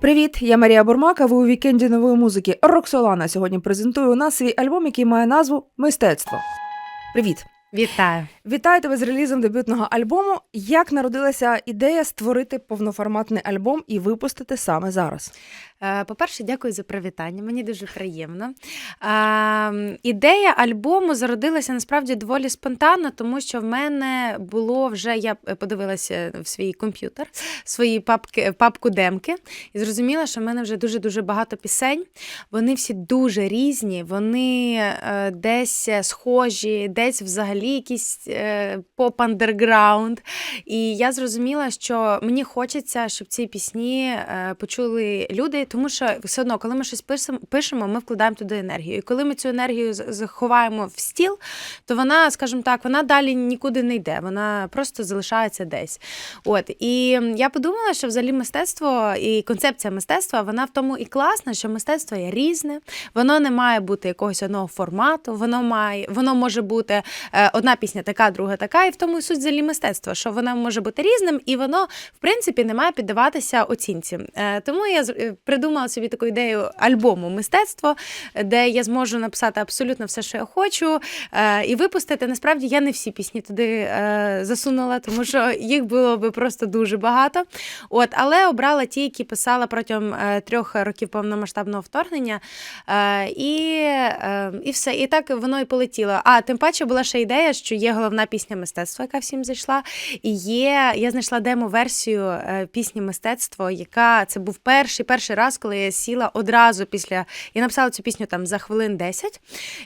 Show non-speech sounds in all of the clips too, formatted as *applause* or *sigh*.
Привіт, я Марія Бурмака. Ви у вікенді нової музики. Роксолана сьогодні презентує у нас свій альбом, який має назву Мистецтво. Привіт! Вітаю. Вітаю тебе з релізом дебютного альбому. Як народилася ідея створити повноформатний альбом і випустити саме зараз? Е, По-перше, дякую за привітання. Мені дуже приємно. Е, Ідея альбому зародилася насправді доволі спонтанно, тому що в мене було вже я подивилася в свій комп'ютер, свої папки, папку демки, і зрозуміла, що в мене вже дуже дуже багато пісень. Вони всі дуже різні, вони е, десь схожі, десь взагалі якийсь е, поп-андерграунд. І я зрозуміла, що мені хочеться, щоб ці пісні почули люди, тому що все одно, коли ми щось пишемо, пишемо, ми вкладаємо туди енергію. І коли ми цю енергію заховаємо в стіл, то вона, скажімо так, вона далі нікуди не йде, вона просто залишається десь. От і я подумала, що взагалі мистецтво і концепція мистецтва вона в тому і класна, що мистецтво є різне, воно не має бути якогось одного формату, воно має, воно може бути е, одна пісня така, друга така, і в тому і суть взагалі мистецтва, що воно може бути різним, і воно в принципі не має піддаватися оцінці. Е, Тому я е, придумала собі таку ідею альбому мистецтво, де я зможу написати абсолютно все, що я хочу, е, і випустити. Насправді я не всі пісні туди е, засунула, тому що їх було би просто дуже багато. От, але обрала ті, які писала протягом е, трьох років повномасштабного вторгнення. І, і все. І так воно і полетіло. А тим паче була ще ідея, що є головна пісня мистецтва, яка всім зайшла. І є, я знайшла демо-версію пісні мистецтво, яка це був перший перший раз, коли я сіла одразу після. Я написала цю пісню там за хвилин 10.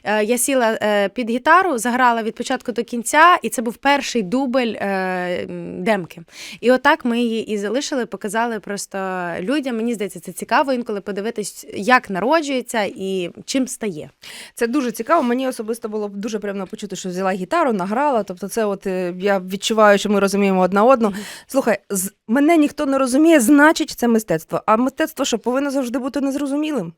Е, Я сіла е, під гітару, заграла від початку до кінця, і це був перший дубль е, демки. І отак ми її і залишили, показали просто людям. Мені здається, це цікаво інколи подивитись, як народжується і чим стає. Це дуже цікаво. Мені особисто було дуже приємно почути, що взяла гітару, награла. Тобто, це от я відчуваю, що ми розуміємо одна одну. Слухай, мене ніхто не розуміє, значить, це мистецтво. А мистецтво що повинно завжди бути незрозумілим.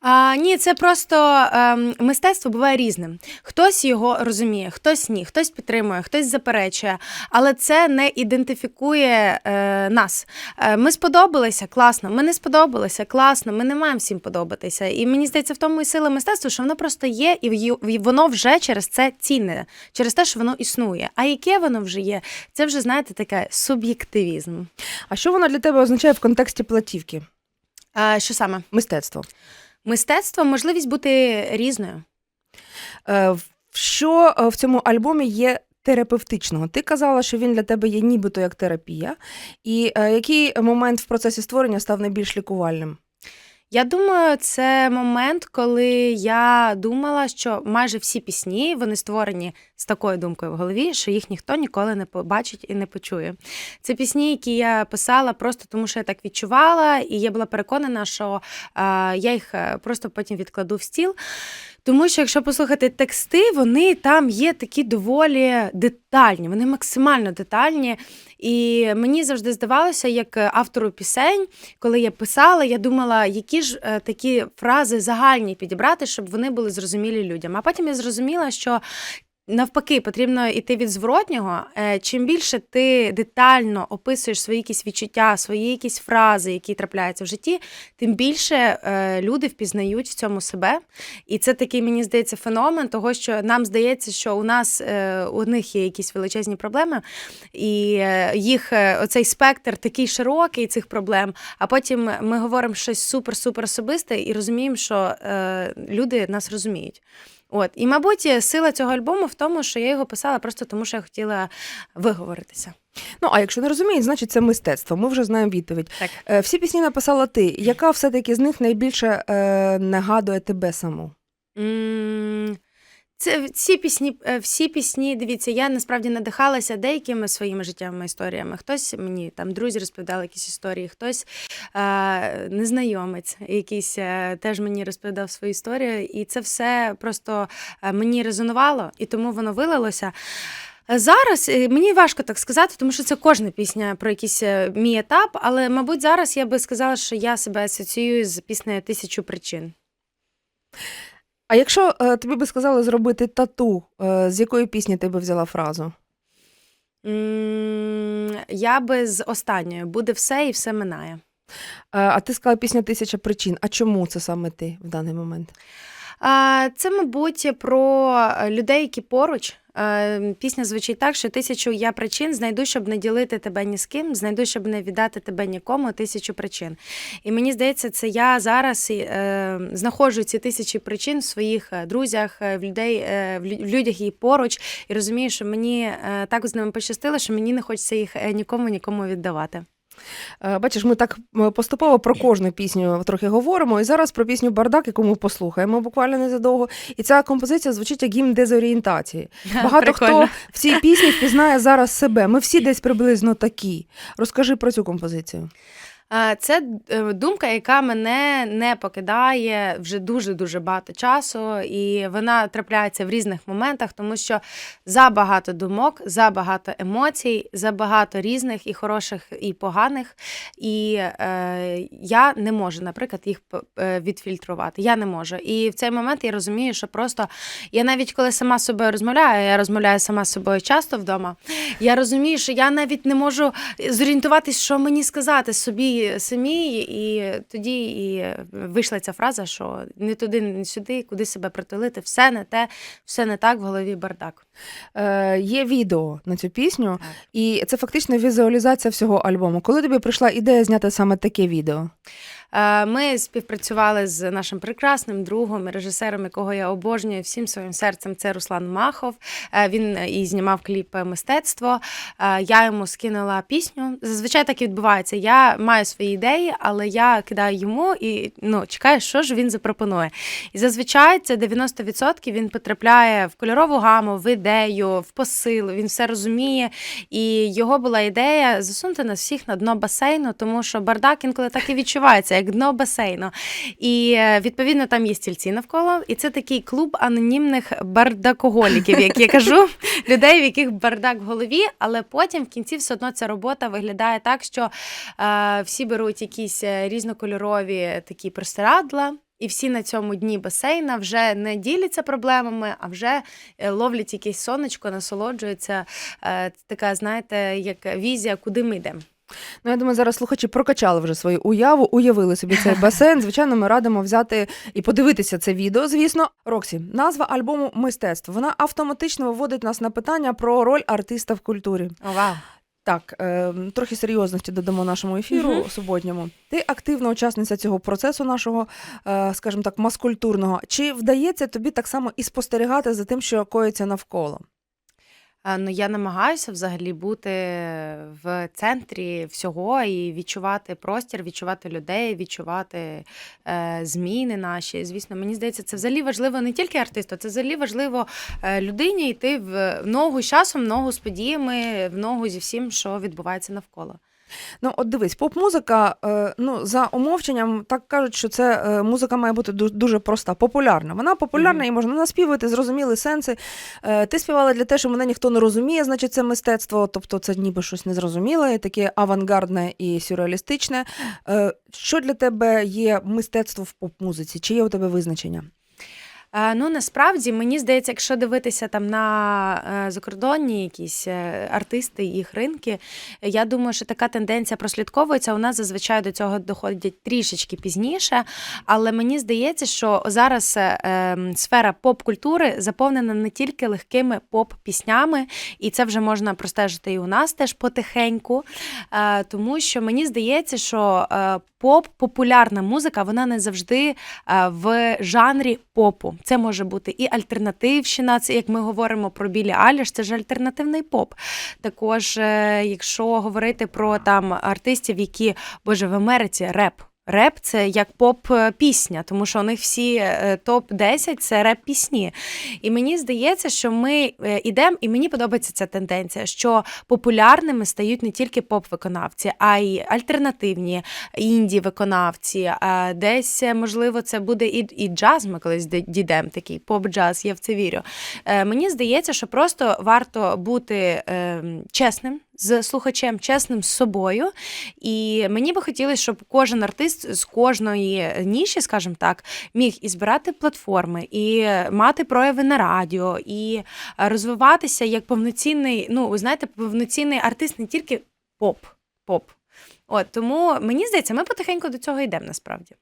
А, ні, це просто ем, мистецтво буває різним. Хтось його розуміє, хтось ні, хтось підтримує, хтось заперечує, але це не ідентифікує е, нас. Е, ми сподобалися, класно. Ми не сподобалися, класно. Ми не маємо всім подобатися. І мені здається, в тому і сила мистецтва, що воно просто є, і воно вже через це цінне, через те, що воно існує. А яке воно вже є, це вже знаєте таке суб'єктивізм. А що воно для тебе означає в контексті платівки? А, що саме? Мистецтво. Мистецтво можливість бути різною. Е, Що е, в цьому альбомі є терапевтичного? Ти казала, що він для тебе є нібито як терапія. І е, який момент в процесі створення став найбільш лікувальним? Я думаю, це момент, коли я думала, що майже всі пісні вони створені з такою думкою в голові, що їх ніхто ніколи не побачить і не почує. Це пісні, які я писала просто тому, що я так відчувала, і я була переконана, що е, я їх е, просто потім відкладу в стіл. Тому що, якщо послухати тексти, вони там є такі доволі детальні, вони максимально детальні. І мені завжди здавалося, як автору пісень, коли я писала, я думала, які ж е, такі фрази загальні підібрати, щоб вони були зрозумілі людям. А потім я зрозуміла, що. Навпаки, потрібно йти від зворотнього. Е, Чим більше ти детально описуєш свої якісь відчуття, свої якісь фрази, які трапляються в житті, тим більше е, люди впізнають в цьому себе. І це такий, мені здається, феномен того, що нам здається, що у нас е, у одних є якісь величезні проблеми, і їх оцей спектр такий широкий цих проблем. А потім ми говоримо щось супер-супер особисте і розуміємо, що люди нас розуміють. От і, мабуть, сила цього альбому в тому, що я його писала просто тому, що я хотіла виговоритися. Ну, а якщо не розуміють, значить це мистецтво. Ми вже знаємо відповідь. Так. Е, Всі пісні написала ти. Яка все-таки з них найбільше е, нагадує тебе саму? М, Це ці пісні, е, всі пісні, дивіться, я насправді надихалася деякими своїми життєвими історіями. Хтось мені там друзі розповідали якісь історії, хтось е, незнайомець, якийсь е, теж мені розповідав свою історію. І це все просто е, мені резонувало, і тому воно вилилося. Зараз е, мені важко так сказати, тому що це кожна пісня про якийсь мій етап, але, мабуть, зараз я би сказала, що я себе асоціюю з піснею тисячу причин. А якщо е, тобі би сказали зробити тату, е, з якої пісні ти би взяла фразу? М, Я би з останньою буде все і все минає. А ти сказала пісня Тисяча причин. А чому це саме ти в даний момент? Це, мабуть, про е, людей, які поруч. Е, Пісня звучить так, що тисячу я причин знайду, щоб не ділити тебе ні з ким, знайду, щоб не віддати тебе нікому, тисячу причин. І мені здається, це я зараз е, знаходжу ці тисячі причин в своїх е, друзях, в людей, в людях і поруч, і розумію, що мені так з ними пощастило, що мені не хочеться їх нікому нікому віддавати. Е, Бачиш, ми так поступово про кожну пісню трохи говоримо. І зараз про пісню Бардак, яку ми послухаємо буквально незадовго. І ця композиція звучить як гімн дезорієнтації. *laughs* Багато хто в цій пісні впізнає *laughs* зараз себе. Ми всі десь приблизно такі. Розкажи про цю композицію. А, Це е, думка, яка мене не покидає вже дуже дуже багато часу, і вона трапляється в різних моментах, тому що забагато думок, забагато емоцій, забагато різних і хороших, і поганих. І е, я не можу, наприклад, їх е, відфільтрувати. Я не можу. І в цей момент я розумію, що просто я навіть коли сама з собою розмовляю, я розмовляю сама з собою часто вдома. Я розумію, що я навіть не можу зорієнтуватись, що мені сказати собі самій, і тоді і вийшла ця фраза, що не туди, не сюди, куди себе притулити, все не те, все не так, в голові бардак. Е, є відео на цю пісню, і це фактично візуалізація всього альбому. Коли тобі прийшла ідея зняти саме таке відео? Е, Ми співпрацювали з нашим прекрасним другом, режисером, якого я обожнюю всім своїм серцем. Це Руслан Махов. Е, Він і знімав кліп мистецтво. Е, Я йому скинула пісню. Зазвичай так і відбувається. Я маю свої ідеї, але я кидаю йому і ну чекаю, що ж він запропонує. І зазвичай це 90% він потрапляє в кольорову гаму, в ідею, в посил. Він все розуміє. І його була ідея засунути нас всіх на дно басейну, тому що бардак інколи так і відчувається, як дно басейну. І е, відповідно там є стільці навколо. І це такий клуб анонімних бардакоголіків, як я кажу, *laughs* людей, в яких бардак в голові, але потім в кінці все одно ця робота виглядає так, що е, всі беруть якісь е, різнокольорові такі простирадла. І всі на цьому дні басейна вже не діляться проблемами, а вже е, ловлять якесь сонечко, насолоджуються. Е, Така, знаєте, як візія, куди ми йдемо. Ну, я думаю, зараз слухачі прокачали вже свою уяву, уявили собі цей *laughs* басейн. Звичайно, ми радимо взяти і подивитися це відео. Звісно, Роксі, назва альбому Мистецтво. Вона автоматично виводить нас на питання про роль артиста в культурі. О, вау. Так, е, трохи серйозності додамо нашому ефіру угу. суботньому. Ти активна учасниця цього процесу нашого, е, скажімо так, маскультурного. Чи вдається тобі так само і спостерігати за тим, що коїться навколо? А, Ну, я намагаюся взагалі бути в центрі всього і відчувати простір, відчувати людей, відчувати е, зміни наші. Звісно, мені здається, це взагалі важливо не тільки артисту, це взагалі важливо е, людині йти в в ногу з часом, в ногу з подіями, в ногу зі всім, що відбувається навколо. Ну, от дивись, поп-музика, е, ну, за умовченням, так кажуть, що це е, музика має бути дуже проста, популярна. Вона популярна, Мгм. і можна наспівати, зрозуміли сенси. Е, ти співала для те, що мене ніхто не розуміє, значить, це мистецтво, тобто це ніби щось незрозуміле, таке авангардне і сюрреалістичне. Що для тебе є мистецтво в поп-музиці? Чи є у тебе визначення? Е, Ну насправді мені здається, якщо дивитися там на е, закордонні якісь е, артисти і їх ринки, я думаю, що така тенденція прослідковується. У нас зазвичай до цього доходять трішечки пізніше. Але мені здається, що зараз ем, сфера поп-культури заповнена не тільки легкими поп-піснями, і це вже можна простежити і у нас теж потихеньку. Тому що мені здається, що поп, популярна музика, вона не завжди е, в жанрі попу. Це може бути і альтернативщина, це як ми говоримо про Білі Аліш, це ж альтернативний поп. Також, е, якщо говорити про там артистів, які боже в Америці реп. Реп це як поп-пісня, тому що у них всі е, топ-10 це реп-пісні. І мені здається, що ми йдемо, і мені подобається ця тенденція, що популярними стають не тільки поп-виконавці, а й альтернативні інді-виконавці. Десь, е, можливо, це буде і, і джаз. Ми колись дійдемо, такий поп-джаз, я в це вірю. Е, Мені здається, що просто варто бути е, чесним. З слухачем чесним з собою, і мені би хотілося, щоб кожен артист з кожної ніші, скажімо так, міг і збирати платформи, і мати прояви на радіо, і розвиватися як повноцінний, ну ви знаєте, повноцінний артист не тільки поп, поп. От тому мені здається, ми потихеньку до цього йдемо насправді.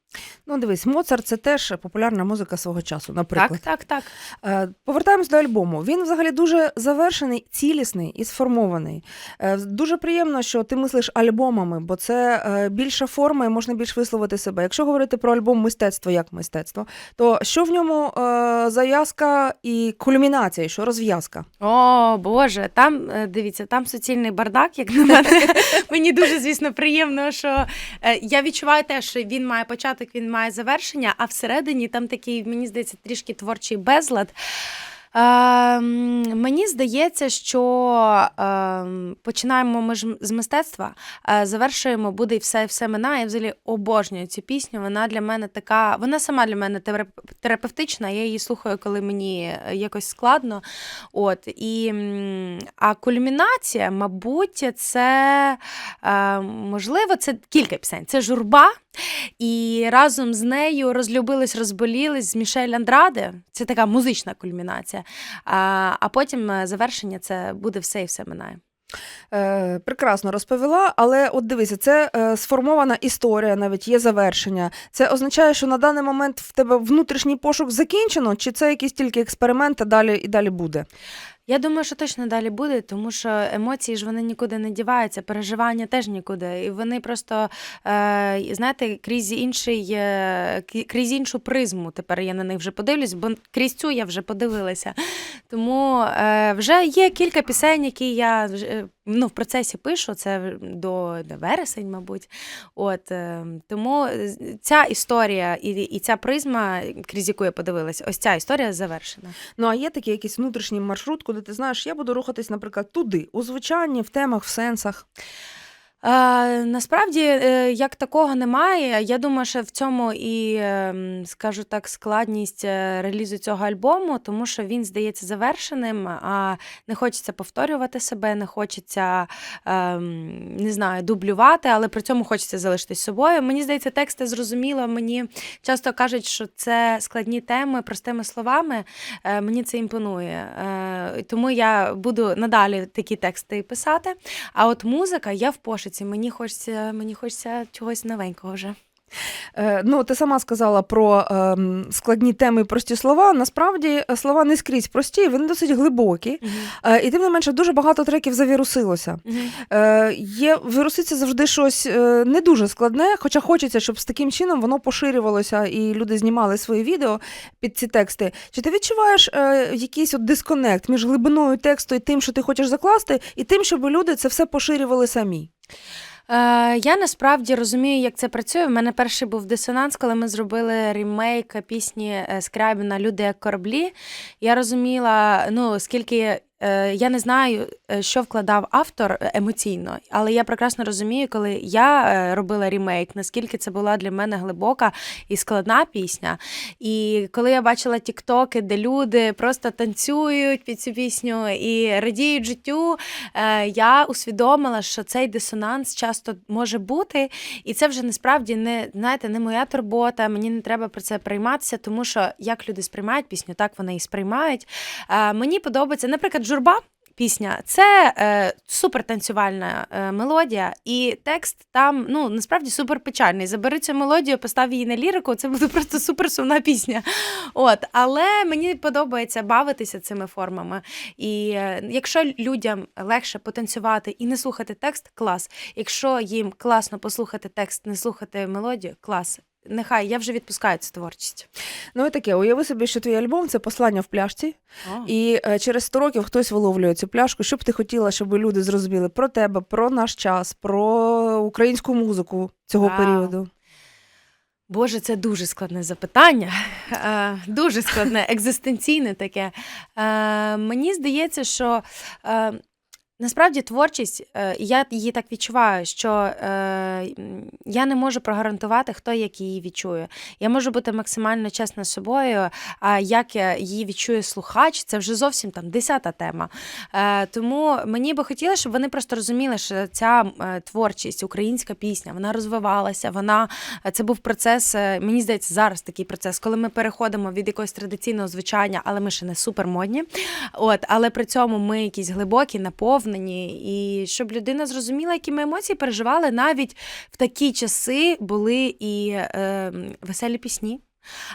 Ну, дивись, Моцарт це теж популярна музика свого часу, наприклад. Так, так, так. Е, Повертаємось до альбому. Він взагалі дуже завершений, цілісний і сформований. Е, Дуже приємно, що ти мислиш альбомами, бо це е, більша форма і можна більш висловити себе. Якщо говорити про альбом мистецтво як мистецтво, то що в ньому зав'язка і кульмінація, що розв'язка? О, Боже, там дивіться, там суцільний бардак, як на мене. *laughs* Мені дуже, звісно, приємно, що я відчуваю те, що він має початок, він має завершення, а всередині там такий, мені здається, трішки творчий безлад. Ем, мені здається, що ем, починаємо ми ж з мистецтва, е, завершуємо буде і все, і все минає. Я взагалі обожнюю цю пісню. Вона для мене така, вона сама для мене терапевтична. Я її слухаю, коли мені е, якось складно. От і а кульмінація, мабуть, це е, можливо, це кілька пісень. Це журба. І разом з нею розлюбились, розболілись з Мішель Андраде. Це така музична кульмінація. А, а потім е, завершення це буде все і все минає. Е, прекрасно розповіла, але от дивися, це е, сформована історія, навіть є завершення. Це означає, що на даний момент в тебе внутрішній пошук закінчено, чи це якийсь тільки експерименти далі і далі буде? Я думаю, що точно далі буде, тому що емоції ж вони нікуди не діваються, переживання теж нікуди. І вони просто, е, знаєте, крізь інший, е, крізь іншу призму. Тепер я на них вже подивлюсь, бо крізь цю я вже подивилася. Тому е, вже є кілька пісень, які я ну, в процесі пишу. Це до, до вересень, мабуть. От е, тому е, ця історія і, і ця призма, крізь яку я подивилася, ось ця історія завершена. Ну а є такий якийсь внутрішній маршрут, куди ти знаєш, я буду рухатись, наприклад, туди, у звучанні, в темах, в сенсах. Е, насправді, е, як такого немає. Я думаю, що в цьому і, ем, скажу так, складність е, релізу цього альбому, тому що він здається завершеним, а не хочеться повторювати себе, не хочеться ем, не знаю, дублювати, але при цьому хочеться залишитись собою. Мені здається, тексти зрозуміло. Мені часто кажуть, що це складні теми простими словами. Е, Мені це імпонує. Е, Тому я буду надалі такі тексти писати. А от музика, я в пошуці. Мені хочеться, мені хочеться чогось новенького вже. Е, ну, ти сама сказала про ем, складні теми і прості слова. Насправді е, слова не скрізь прості, вони досить глибокі. Е, і тим не менше, дуже багато треків завірусилося. Е, є віруситься завжди щось не дуже складне, хоча хочеться, щоб з таким чином воно поширювалося і люди знімали свої відео під ці тексти. Чи ти відчуваєш якийсь от дисконект між глибиною тексту і тим, що ти хочеш закласти, і тим, щоб люди це все поширювали самі? Е, я насправді розумію, як це працює. У мене перший був дисонанс, коли ми зробили ремейк пісні е, Скрябіна Люди як кораблі. Я розуміла, ну скільки. Е, Я не знаю, е, що вкладав автор е, емоційно, але я прекрасно розумію, коли я робила ремейк, наскільки це була для мене глибока і складна пісня. І коли я бачила тіктоки, де люди просто танцюють під цю пісню і радіють життю, я усвідомила, що цей дисонанс часто може бути, і це вже насправді не знаєте, не моя турбота. Мені не треба про це прийматися, тому що як люди сприймають пісню, так вони і сприймають. Мені подобається, наприклад, журба. Пісня це е, супер танцювальна е, мелодія, і текст там ну насправді супер печальний. Забери цю мелодію, постав її на лірику. Це буде просто супер сумна пісня. От, але мені подобається бавитися цими формами. І е, якщо людям легше потанцювати і не слухати текст, клас. Якщо їм класно послухати текст, не слухати мелодію, клас. Нехай я вже відпускаю цю творчість. Ну і таке, уяви собі, що твій альбом це послання в пляшці, О. і е, через 100 років хтось виловлює цю пляшку. Що б ти хотіла, щоб люди зрозуміли про тебе, про наш час, про українську музику цього Вау. періоду? Боже, це дуже складне запитання, Е, дуже складне, *laughs* екзистенційне таке. Е, Мені здається, що е, насправді творчість, е, я її так відчуваю, що е, я не можу прогарантувати, хто як її відчує. Я можу бути максимально чесна з собою, а як її відчує слухач, це вже зовсім там десята тема. Е, Тому мені би хотілося, щоб вони просто розуміли, що ця творчість, українська пісня, вона розвивалася, вона це був процес. Мені здається, зараз такий процес, коли ми переходимо від якогось традиційного звучання, але ми ще не супермодні. От, але при цьому ми якісь глибокі, наповнені. Наповнені, і щоб людина зрозуміла, які ми емоції переживали. Навіть в такі часи були і е, веселі пісні.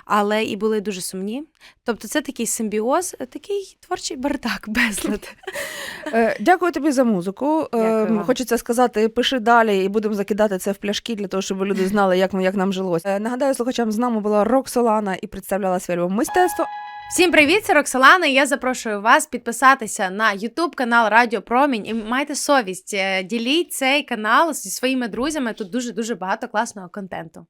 Але і були дуже сумні. Тобто, це такий симбіоз, такий творчий бардак, безлад. Е, Дякую тобі за музику. Е, Дякую. Хочеться сказати, пиши далі і будемо закидати це в пляшки для того, щоб люди знали, як, ми- як нам жилось. Е, Нагадаю, слухачам з нами була Роксолана і представляла свій альбом мистецтво. Всім привіт, це Роксолана. Я запрошую вас підписатися на YouTube канал Радіо Промінь і майте совість. Е, Діліть цей канал зі своїми друзями. Тут дуже дуже багато класного контенту.